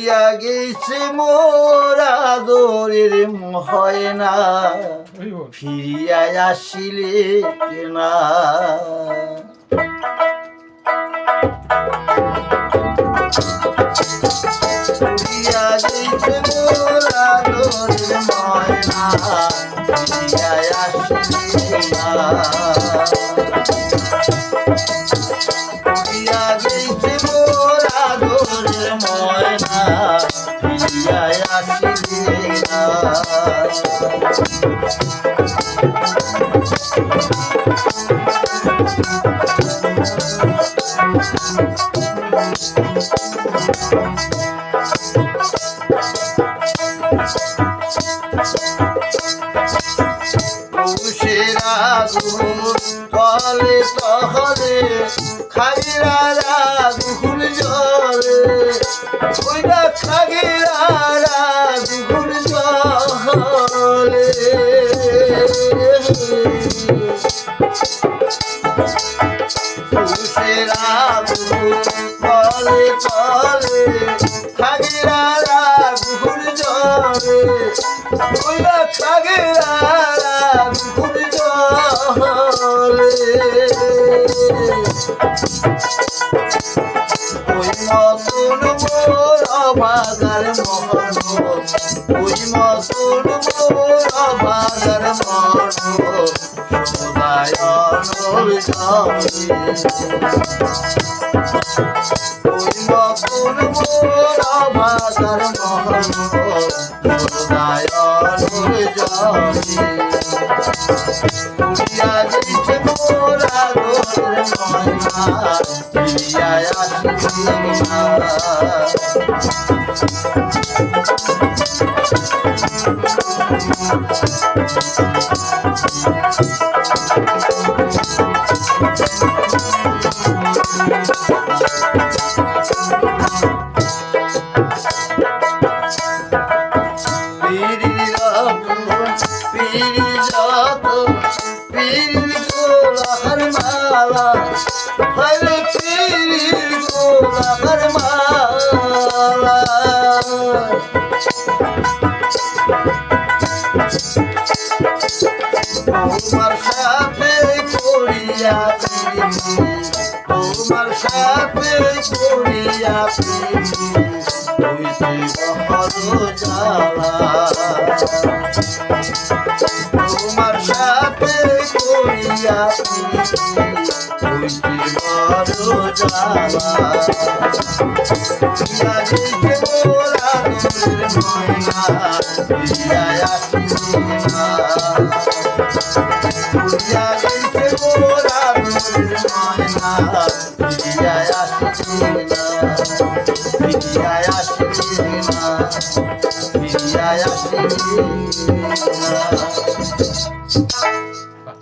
উড়িয়া গেছে মোরা দোরের হয় না ফিরিয়া আসিলে কেনা। উড়িয়া গেছে মোরা দোরের ময়না। ফিরিয়া আসিলে না তলে তহলে খাগিরারা দুহুল জলে ওইটা দুহুল তলে খাগিরারা দুহুল জলে ওইটা খাগিরারা দুহুল জলে ওই মতন মোর অবাগার মহন ওই মতন মোর অবাগার মহন সদায় অনল মতন মোর সদায় অনল জমি উড়িয়া গেছে মোরা দোলের ময়না ফিরিয়া আসিবে না তোমার সাথে করিয়া তোমার সাথে করিয়া তোমার সাথে করিয়া হইতে ফিরিয়া আসিবে। না